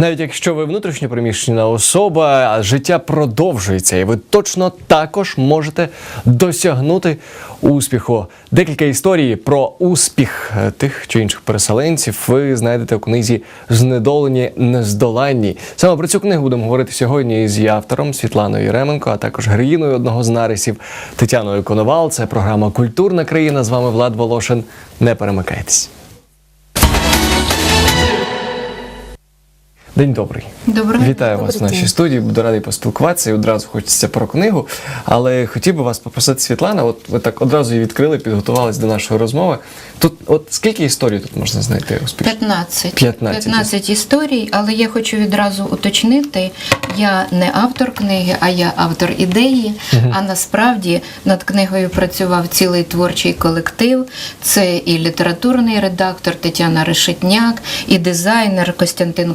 Навіть якщо ви внутрішньо приміщена особа, життя продовжується, і ви точно також можете досягнути успіху. Декілька історій про успіх е, тих чи інших переселенців ви знайдете у книзі Знедолені нездоланні. Саме про цю книгу будемо говорити сьогодні із її автором Світланою Єременко, а також героїною одного з нарисів Тетяною Коновал. Це програма Культурна країна. З вами Влад Волошин. Не перемикайтесь. День добрий. Доброго Вітаю вас в нашій студії. Буду радий поспілкуватися і одразу хочеться про книгу. Але хотів би вас попросити, Світлана, от ви так одразу її відкрили, підготувались до нашої розмови. Тут, от скільки історій тут можна знайти успішно? 15. 15. 15 історій, але я хочу відразу уточнити, я не автор книги, а я автор ідеї. А насправді над книгою працював цілий творчий колектив. Це і літературний редактор Тетяна Решетняк, і дизайнер Костянтин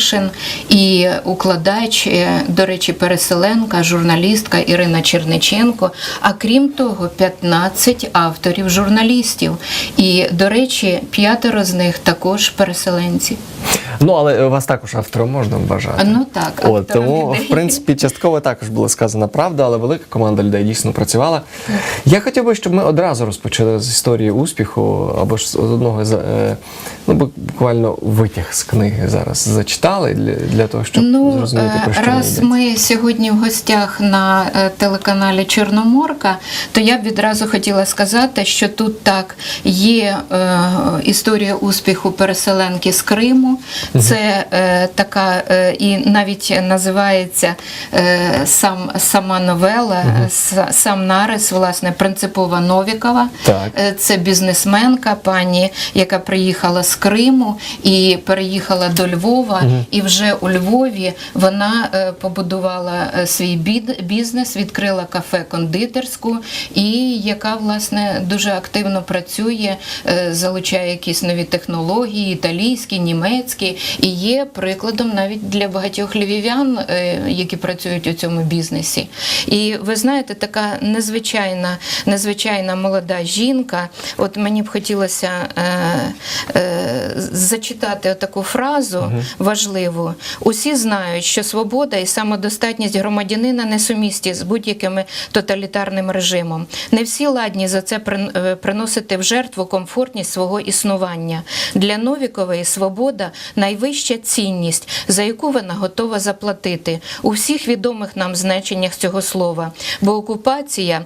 Ковалишин, і укладач, е, до речі, переселенка, журналістка Ірина Черниченко. А крім того, 15 авторів журналістів. І, до речі, п'ятеро з них також переселенці. Ну, але вас також автором можна вважати. Ну так, От, тому, ідеї. в принципі, частково також була сказана правда, але велика команда людей дійсно працювала. Я хотів би, щоб ми одразу розпочали з історії успіху, або ж з одного з е, ну, буквально витяг з книги зараз зачитали для, для того, щоб Ну, зрозуміти, е, про що раз йдеться. ми сьогодні в гостях на е, телеканалі Чорноморка, то я б відразу хотіла сказати, що тут так є е, історія успіху переселенки з Криму. Це е, така е, і навіть називається е, сам сама новела, с- сам нарис, власне, принципова Новікова. Так. Це бізнесменка, пані, яка приїхала з Криму і переїхала до Львова. І вже у Львові вона е, побудувала е, свій бізнес, відкрила кафе-кондитерську, і яка власне дуже активно працює, е, залучає якісь нові технології, італійські, німецькі, і є прикладом навіть для багатьох львів'ян, які працюють у цьому бізнесі. І ви знаєте, така незвичайна, незвичайна молода жінка. От мені б хотілося зачитати таку фразу важливу. Усі знають, що свобода і самодостатність громадянина несумісті з будь-якими тоталітарним режимом. Не всі ладні за це е, приносити в жертву комфортність свого існування. Для Новікової свобода найвища цінність, за яку вона готова заплатити у всіх відомих нам значеннях цього слова. Бо окупація.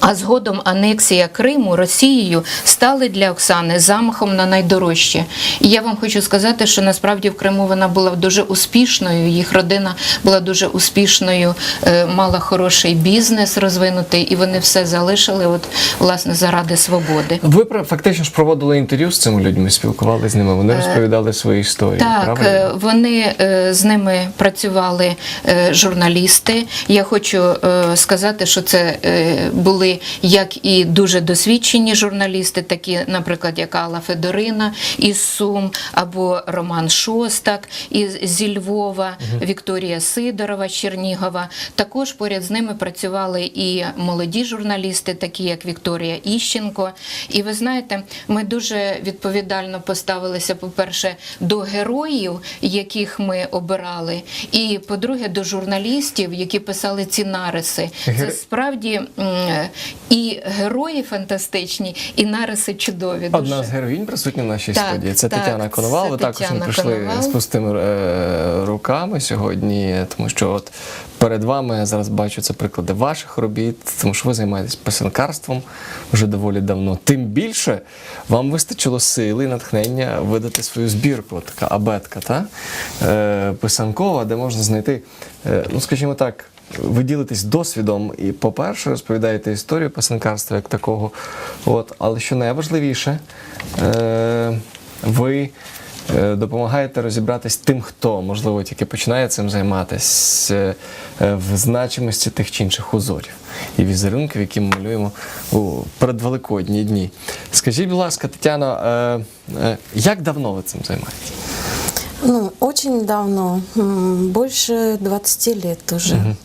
А згодом анексія Криму Росією стали для Оксани замахом на найдорожче. І я вам хочу сказати, що насправді в Криму вона була дуже успішною. Їх родина була дуже успішною, е, мала хороший бізнес розвинутий, і вони все залишили, от власне заради свободи. Ви про- фактично ж проводили інтерв'ю з цими людьми, спілкувалися з ними, вони розповідали свої історії. Так, правильно? е, вони е, з ними працювали е, журналісти. Я хочу е, сказати, що це е, були як і дуже досвідчені журналісти, такі, наприклад, як Алла Федорина із Сум, або Роман Шостак із зі Львова, Вікторія Сидорова Чернігова. Також поряд з ними працювали і молоді журналісти, такі як Вікторія Іщенко. І ви знаєте, ми дуже відповідально поставилися, по-перше, до героїв, яких ми обирали, і по-друге, до журналістів, які писали ці нариси. Це справді і герої фантастичні, і нариси чудові. Одна з героїнь присутня в нашій Так, студії. Це так, Тетяна Коновал. Ви також Тетяна прийшли Коновал. з пустими е, руками сьогодні, тому що от перед вами я зараз бачу це приклади ваших робіт, тому що ви займаєтесь писанкарством вже доволі давно. Тим більше вам вистачило сили і натхнення видати свою збірку, така абетка, та? Е, писанкова, де можна знайти, е, ну скажімо так. Ви ділитесь досвідом і, по-перше, розповідаєте історію писанкарства як такого. От, але що найважливіше, е, ви е, допомагаєте розібратись тим, хто, можливо, тільки починає цим займатися е, е, в значимості тих чи інших узорів і візерунків, які ми малюємо у передвеликодні дні. Скажіть, будь ласка, Тетяно, е, е, як давно ви цим займаєтесь? Ну, очень давно, больше 20 лет уже.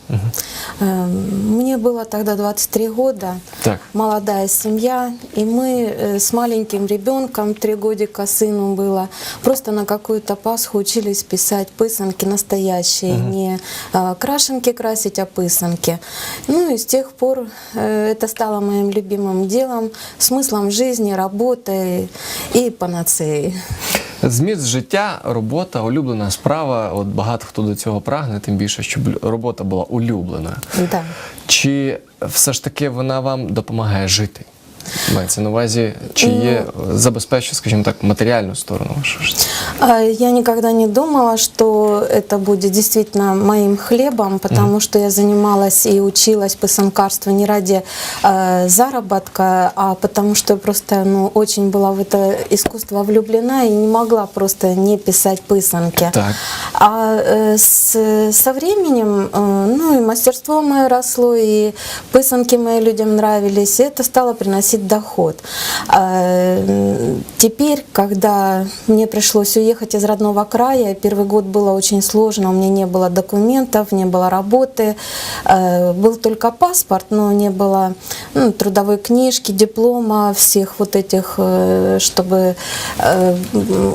Э, Мне было тогда 23 года, Так. молодая семья, и мы э, с маленьким ребенком, три годика сыну было, просто на какую-то Пасху учились писать пысанки настоящие, не э, крашенки красить, а пысанки. Ну и с тех пор э, это стало моим любимым делом, смыслом жизни, работой и панацеей. Зміст життя, робота, улюблена справа. От багато хто до цього прагне, тим більше, щоб робота була улюблена. Да. Чи все ж таки вона вам допомагає жити? Мається на увазі, чи є забезпечує, скажімо так, матеріальну сторону вашого життя? А, Я никогда не думала, что это будет действительно моим хлебом, потому что я занималась и училась писанкарству не ради э, заработка, а потому что просто ну, очень была в это искусство влюблена и не могла просто не писать писанки. Так. А э, с, со временем, э, ну и мастерство мое росло, и писанки мои людям нравились, и это стало приносить доход. А, Теперь, когда мне пришлось уехать из родного края, первый год было очень сложно, у меня не было документов, не было работы, э, был только паспорт, но не было ну, трудовой книжки, диплома, всех вот этих, э, чтобы э,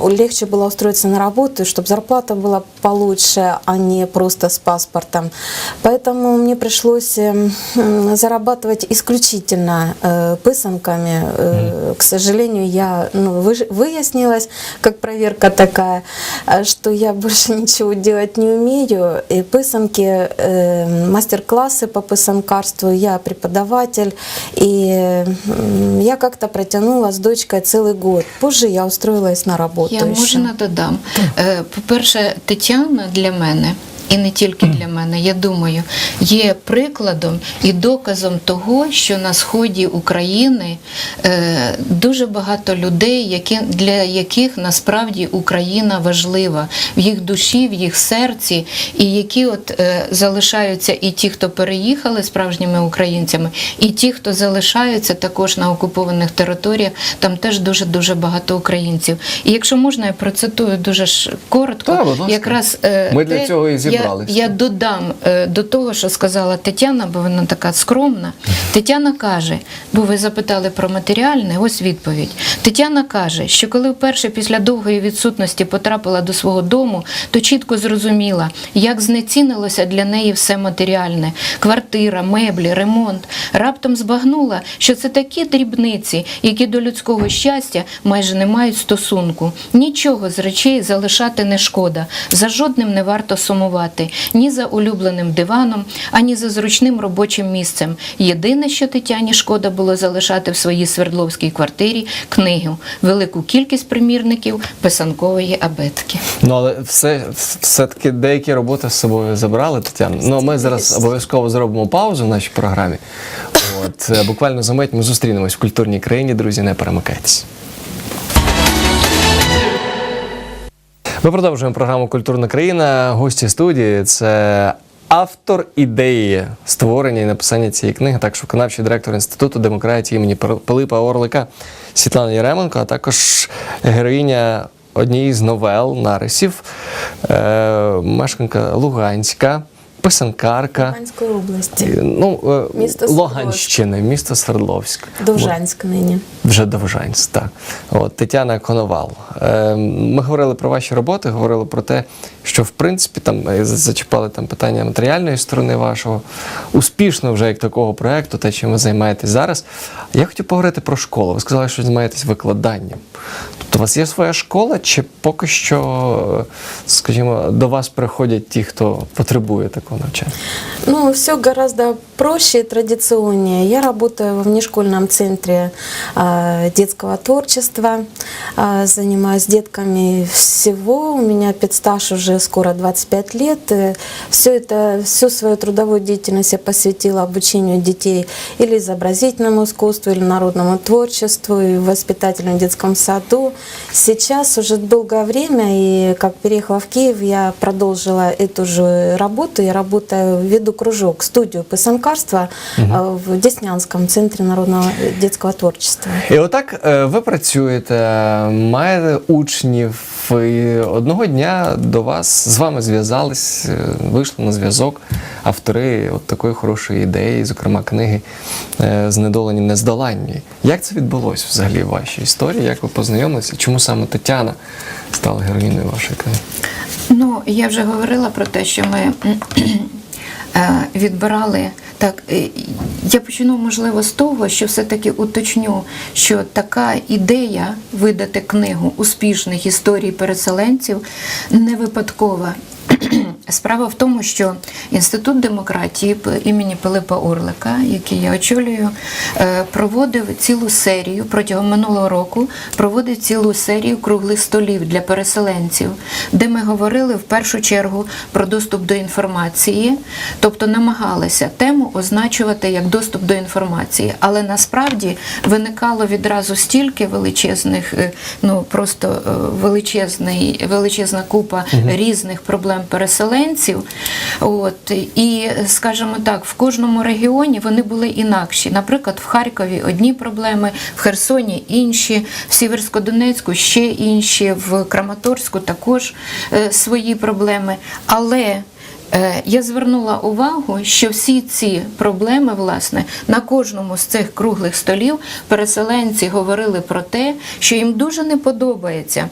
легче было устроиться на работу, чтобы зарплата была получше, а не просто с паспортом. Поэтому мне пришлось э, м, зарабатывать исключительно э, пысанками. Э, К сожалению, я ну, выяснилось, как проверка такая, э, что я больше ничего делать не умею. И пысанки, э, мастер-классы по пысанкарству, я преподаватель. И я как-то протянула с дочкой целый год. Позже я устроилась на работу Я еще. можна додам. По-перше, Тетяна для мене. І не тільки для мене, я думаю, є прикладом і доказом того, що на сході України е, дуже багато людей, які, для яких насправді Україна важлива. В їх душі, в їх серці, і які от е, залишаються і ті, хто переїхали справжніми українцями, і ті, хто залишаються також на окупованих територіях, там теж дуже дуже багато українців. І якщо можна, я процитую дуже коротко, Так, якраз е, Ми для цього і я, я додам е, до того, що сказала Тетяна, бо вона така скромна. Тетяна каже, бо ви запитали про матеріальне, ось відповідь. Тетяна каже, що коли вперше після довгої відсутності потрапила до свого дому, то чітко зрозуміла, як знецінилося для неї все матеріальне: квартира, меблі, ремонт. Раптом збагнула, що це такі дрібниці, які до людського щастя майже не мають стосунку. Нічого з речей залишати не шкода, за жодним не варто сумувати, ні за улюбленим диваном, ані за зручним робочим місцем. Єдине, що Тетяні шкода було залишати в своїй свердловській квартирі книгу, велику кількість примірників писанкової абетки. Ну, але все, все-таки деякі роботи з собою забрали, Тетяна. Ну, ми зараз обов'язково зробимо паузу в нашій програмі. От, е, буквально за мить ми зустрінемось в культурній країні, друзі, не перемикайтесь. Ми продовжуємо програму Культурна країна. Гості студії це автор ідеї створення і написання цієї книги, також виконавчий директор Інституту демократії імені Пилипа Орлика Світлана Яременко, а також героїня однієї з новел нарисів, е, мешканка Луганська, писанкарка. Луганской области. е, Ну, е, Місто Луганщини, місто Свердловськ. Довжанськ нині. Вже Довжанськ, так. От, Тетяна Коновал. Е, ми говорили про ваші роботи, говорили про те, що в принципі там е, зачіпали там питання матеріальної сторони вашого. Успішно вже як такого проєкту, те, чим ви займаєтесь зараз. Я хотів поговорити про школу. Ви сказали, що займаєтесь викладанням. Тобто у вас є своя школа, чи поки що, е, скажімо, до вас приходять ті, хто потребує такого навчання? Ну, все гораздо проще и традиционнее. Я работаю в внешкольном центре а, детского творчества, а, занимаюсь детками всего. У меня педстаж уже скоро 25 лет. Все это, всю свою трудовую деятельность я посвятила обучению детей или изобразительному искусству, или народному творчеству, и в воспитательном детском саду. Сейчас уже долгое время, и как переехала в Киев, я продолжила эту же работу. Я работаю, веду кружок, студию писанкарства э, в Деснянском центре народного детского творчества. І отак е, ви працюєте, маєте учнів, і одного дня до вас з вами зв'язались, е, вийшли на зв'язок автори от такої хорошої ідеї, зокрема книги е, Знедолені нездоланні. Як це відбулося взагалі в вашій історії? Як ви познайомилися? Чому саме Тетяна стала героїною вашої книги? Ну, я вже говорила про те, що ми відбирали так. е, Я почну, можливо, з того, що все-таки уточню, що така ідея видати книгу успішних історій переселенців не випадкова. Справа в тому, що інститут демократії імені Пилипа Орлика, який я очолюю, е, проводив цілу серію протягом минулого року, проводив цілу серію круглих столів для переселенців, де ми говорили в першу чергу про доступ до інформації, тобто намагалися тему означувати як доступ до інформації, але насправді виникало відразу стільки величезних, е, ну просто е, величезний, величезна купа різних проблем переселенців. От і скажімо так, в кожному регіоні вони були інакші. Наприклад, в Харкові одні проблеми, в Херсоні інші, в Сіверсько-Донецьку ще інші, в Краматорську також е, свої проблеми. Але Е, Я звернула увагу, що всі ці проблеми, власне, на кожному з цих круглих столів переселенці говорили про те, що їм дуже не подобається.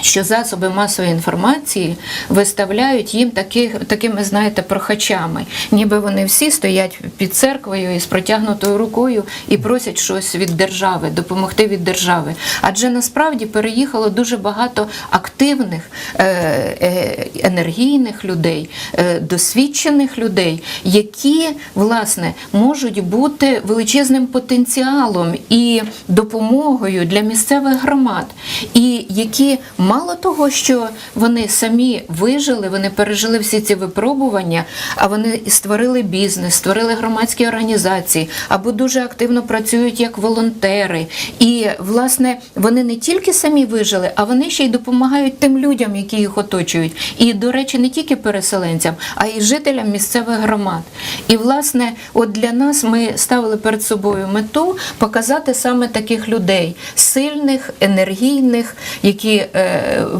Що засоби масової інформації виставляють їм таких, такими, знаєте, прохачами, ніби вони всі стоять під церквою із протягнутою рукою і просять щось від держави, допомогти від держави. Адже насправді переїхало дуже багато активних, е, е, енергійних людей, е, досвідчених людей, які власне можуть бути величезним потенціалом і допомогою для місцевих громад, і які мало того, що вони самі вижили, вони пережили всі ці випробування, а вони створили бізнес, створили громадські організації або дуже активно працюють як волонтери. І власне вони не тільки самі вижили, а вони ще й допомагають тим людям, які їх оточують. І, до речі, не тільки переселенцям, а й жителям місцевих громад. І власне, от для нас ми ставили перед собою мету показати саме таких людей сильних, енергійних, які е,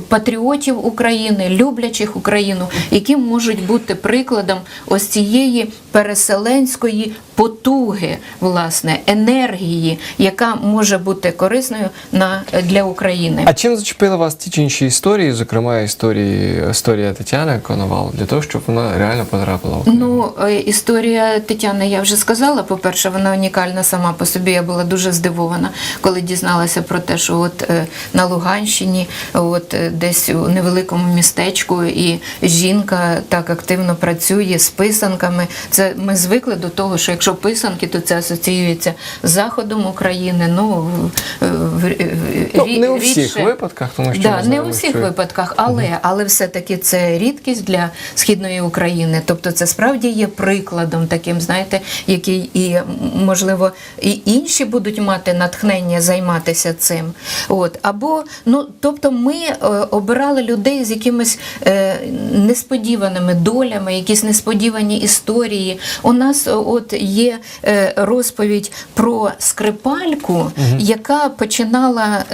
патріотів України, люблячих Україну, які можуть бути прикладом ось цієї переселенської потуги, власне, енергії, яка може бути корисною на для України. А чим зачепили вас ті чи інші історії, зокрема історії, історія Тетяни Коновал, для того, щоб вона реально потрапила в книгу? Ну, е, історія Тетяни, я вже сказала. По-перше, вона унікальна сама по собі. Я була дуже здивована, коли дізналася про те, що от е, на Луганщині, от е, десь у невеликому містечку, і жінка так активно працює з писанками. Це ми звикли до того, що якщо писанки, то це асоціюється з заходом України. Ну в- в- в- Ну, рі- не у всіх рідше. випадках, тому що да, не у всіх що- випадках, але, але все-таки це рідкість для східної України. Тобто це справді є прикладом таким, знаєте, який і можливо і інші будуть мати натхнення займатися цим. От або ну, тобто, ми е, обирали людей з якимись е, несподіваними долями, якісь несподівані історії. У нас е, от є розповідь про скрипальку, яка починала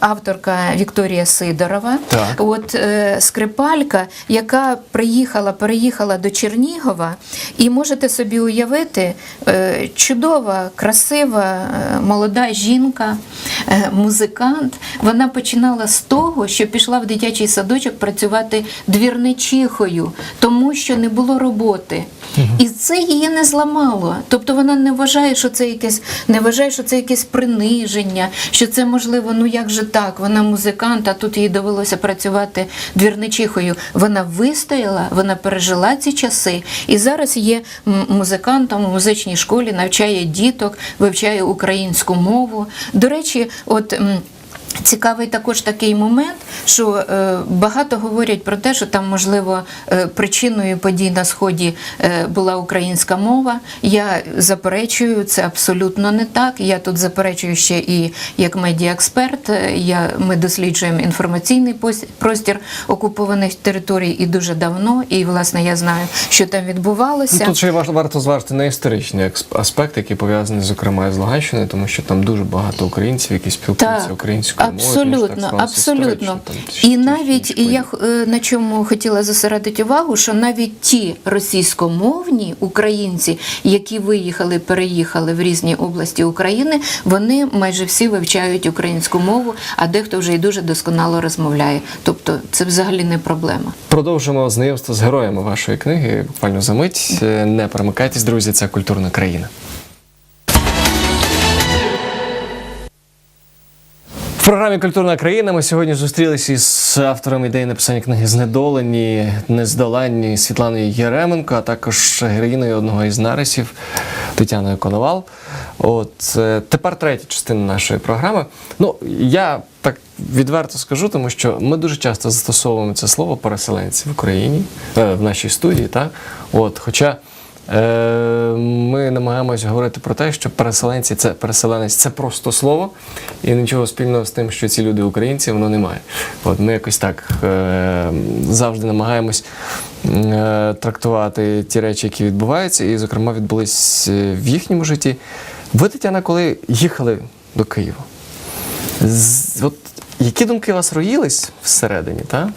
авторка Вікторія Сидорова. Так. От скрипалька, яка приїхала, переїхала до Чернігова, і можете собі уявити, чудова, красива, молода жінка, музикант. Вона починала з того, що пішла в дитячий садочок працювати двірничихою, тому що не було роботи. І це її не зламало. Тобто вона не вважає, що це якесь, не вважає, що це якесь приниження, що це можливо, ну як же так? Вона музикант, а тут їй довелося працювати двірничихою. Вона вистояла, вона пережила ці часи, і зараз є музикантом у музичній школі, навчає діток, вивчає українську мову. До речі, от. Цікавий також такий момент, що е, багато говорять про те, що там, можливо, е, причиною подій на сході е, була українська мова. Я заперечую, це абсолютно не так. Я тут заперечую ще і як медіаексперт. Я, ми досліджуємо інформаційний простір окупованих територій і дуже давно. І, власне, я знаю, що там відбувалося. Ну, тут ще важ- варто зважити на історичний експ- аспект, який пов'язаний, зокрема, з Луганщиною, тому що там дуже багато українців, які спілкуються українською абсолютно, абсолютно. І навіть і я е, на чому хотіла зосередити увагу, що навіть ті російськомовні українці, які виїхали, переїхали в різні області України, вони майже всі вивчають українську мову, а дехто вже й дуже досконало розмовляє. Тобто це взагалі не проблема. Продовжимо знайомство з героями вашої книги. Буквально за мить. Е, Не перемикайтесь, друзі, це культурна країна. В програмі Культурна країна ми сьогодні зустрілися із автором ідеї написання книги Знедолені, нездоланні Світланою Єременко, а також героїною одного із нарисів Тетяною Коновал. От е, тепер третя частина нашої програми. Ну, я так відверто скажу, тому що ми дуже часто застосовуємо це слово переселенці в Україні, е, в нашій студії. Так? От, хоча Ми намагаємось говорити про те, що переселенці це переселенець це просто слово, і нічого спільного з тим, що ці люди українці, воно немає. От ми якось так е, завжди намагаємось е, трактувати ті речі, які відбуваються, і, зокрема, відбулись е, в їхньому житті. Ви, Тетяна, коли їхали до Києва, от, які думки у вас роїлись всередині, так?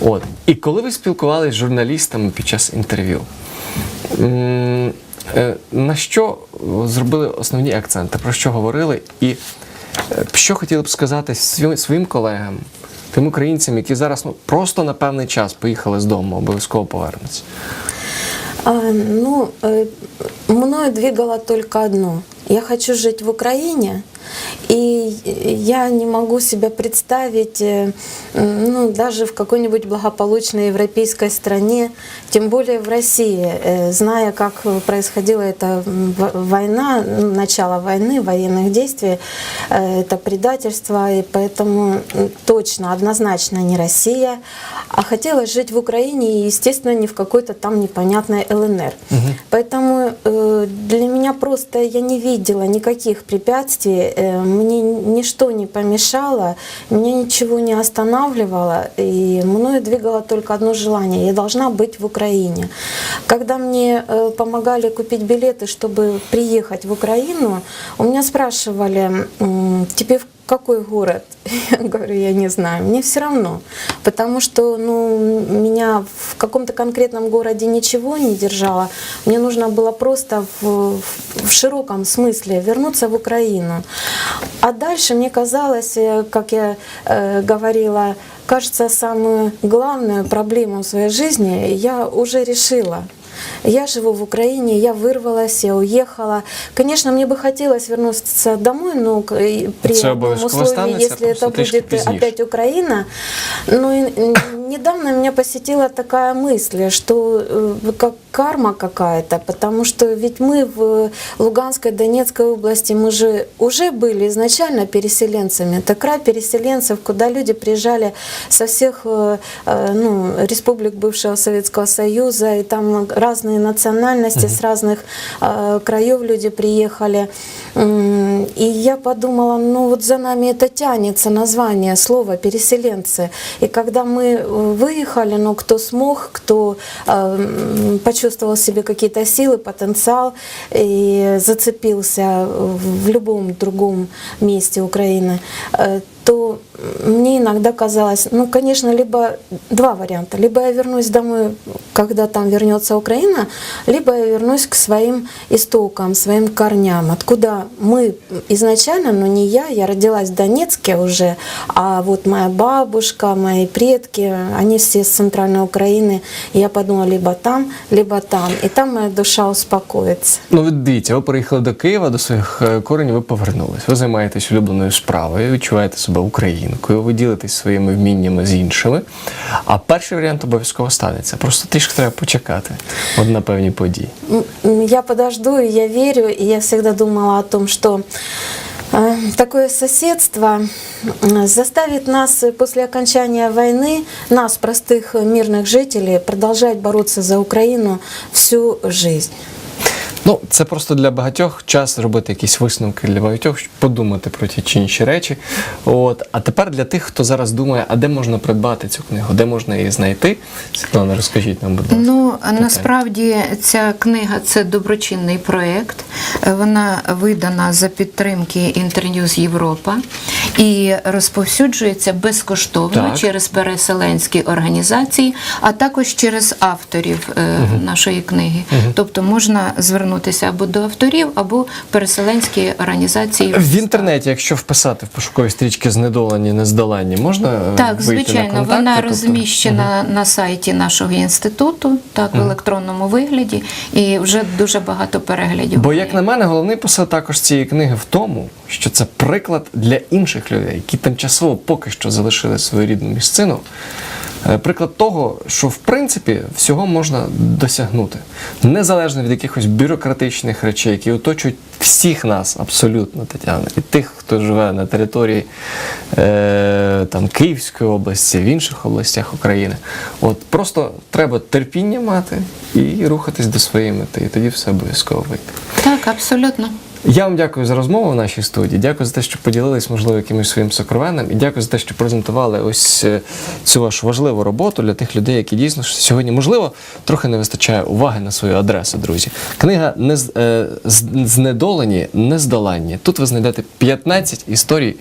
От. І коли ви спілкувалися з журналістами під час інтерв'ю, е, на що зробили основні акценти, про що говорили, і е, що хотіли б сказати своїм колегам, тим українцям, які зараз ну, просто на певний час поїхали з дому, обов'язково повернуться? Ну, э, мною двигало только одно. Я хочу жить в Украине, и я не могу себе представить, э, ну, даже в какой-нибудь благополучной европейской стране, тем более в России, э, зная, как происходила эта война, ну, начало войны, военных действий, э, это предательство, и поэтому точно, однозначно не Россия, а хотелось жить в Украине и, естественно, не в какой-то там непонятной ЛНР. Поэтому э, для меня просто я не видела никаких препятствий, мне ничто не помешало, меня ничего не останавливало, и мною двигало только одно желание – я должна быть в Украине. Когда мне э, помогали купить билеты, чтобы приехать в Украину, у меня спрашивали, тебе в какой город? Я говорю, я не знаю, мне все равно, потому что ну, меня в каком-то конкретном городе ничего не держало, мне нужно было просто в, в широком смысле вернуться в Украину. А дальше мне казалось, э, как я э, говорила, кажется, самую главную проблему в своей жизни я уже решила. Я живу в Украине, я вырвалась, я уехала. Конечно, мне бы хотелось вернуться домой, но к- и при Это одном обовязково условии, останется, если просто это трішки будет пізніше. опять Украина. Но и, м, недавно меня посетила такая мысль, что э, как карма какая-то, потому что ведь мы в Луганской, Донецкой области, мы же уже были изначально переселенцами. Это край переселенцев, куда люди приезжали со всех э, э, ну, республик бывшего Советского Союза, и там разные национальности, с разных краев люди приехали. И я подумала, ну вот за нами это тянется название слова переселенцы. И когда мы выехали, ну кто смог, кто э, м, почувствовал в себе какие-то силы, потенциал и зацепился в любом другом месте Украины, э, то мне иногда казалось, ну, конечно, либо два варианта. Либо я вернусь домой, когда там вернется Украина, либо я вернусь к своим истокам, своим корням, откуда мы изначально, но не я, я родилась в Донецке уже, а вот моя бабушка, мои предки, они все с центральной Украины. И я подумала, либо там, либо там. И там моя душа успокоится. Ну, ви дивіться, ви приїхали до Києва, до своїх е, коренів, ви повернулись. Ви займаєтесь улюбленою справою, відчуваєте себе українкою, ви ділитесь своїми вміннями з іншими. А перший варіант обов'язково станеться. Просто трішки треба почекати от на певні події. М, Я подожду, и я верю, и я всегда думала о том, что Э, Такое соседство м, заставит нас э, после окончания войны, нас, простых э, мирных жителей, продолжать бороться за Украину всю жизнь. Ну, це просто для багатьох час робити якісь висновки для багатьох, щоб подумати про ті чи інші речі. От. А тепер для тих, хто зараз думає, а де можна придбати цю книгу, де можна її знайти. Світлана, розкажіть нам, будь ласка. Ну насправді ця книга це доброчинний проєкт. Вона видана за підтримки Інтерньюз Європа і розповсюджується безкоштовно Так. через переселенські організації, а також через авторів е, нашої книги. Тобто можна звернутися або до авторів, або переселенські організації. В інтернеті, якщо вписати в пошукові стрічки знедолені, нездоланні, можна е, Так, вийти на звичайно, контакти? вона Тобто- розміщена на сайті нашого інституту, так, в електронному вигляді, і вже дуже багато переглядів. Бо, як на мене, головний посил також цієї книги в тому, що це приклад для інших людей, які тимчасово поки що залишили свою рідну місцину. Е, Приклад того, що в принципі всього можна досягнути, незалежно від якихось бюрократичних речей, які оточують всіх нас абсолютно, Тетяна, і тих, хто живе на території е, там, Київської області, в інших областях України. От просто треба терпіння мати і рухатись до своєї мети, і тоді все обов'язково вийде. Так, абсолютно. Я вам дякую за розмову в нашій студії. Дякую за те, що поділились, можливо, якимось своїм сокровенним. І дякую за те, що презентували ось е, цю вашу важливу роботу для тих людей, які дійсно сьогодні, можливо, трохи не вистачає уваги на свою адресу, друзі. Книга не е, знедолені, нездоланні. Тут ви знайдете 15 історій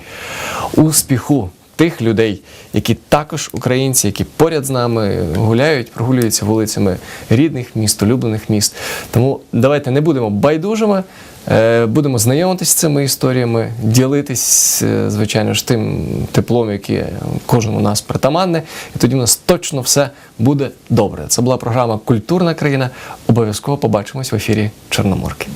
успіху. Тих людей, які також українці, які поряд з нами гуляють, прогулюються вулицями рідних міст, улюблених міст. Тому давайте не будемо байдужими, будемо знайомитися з цими історіями, ділитись, е, звичайно ж, тим теплом, яке кожному нас притаманне, і тоді у нас точно все буде добре. Це була програма Культурна країна. Обов'язково побачимось в ефірі Чорноморки.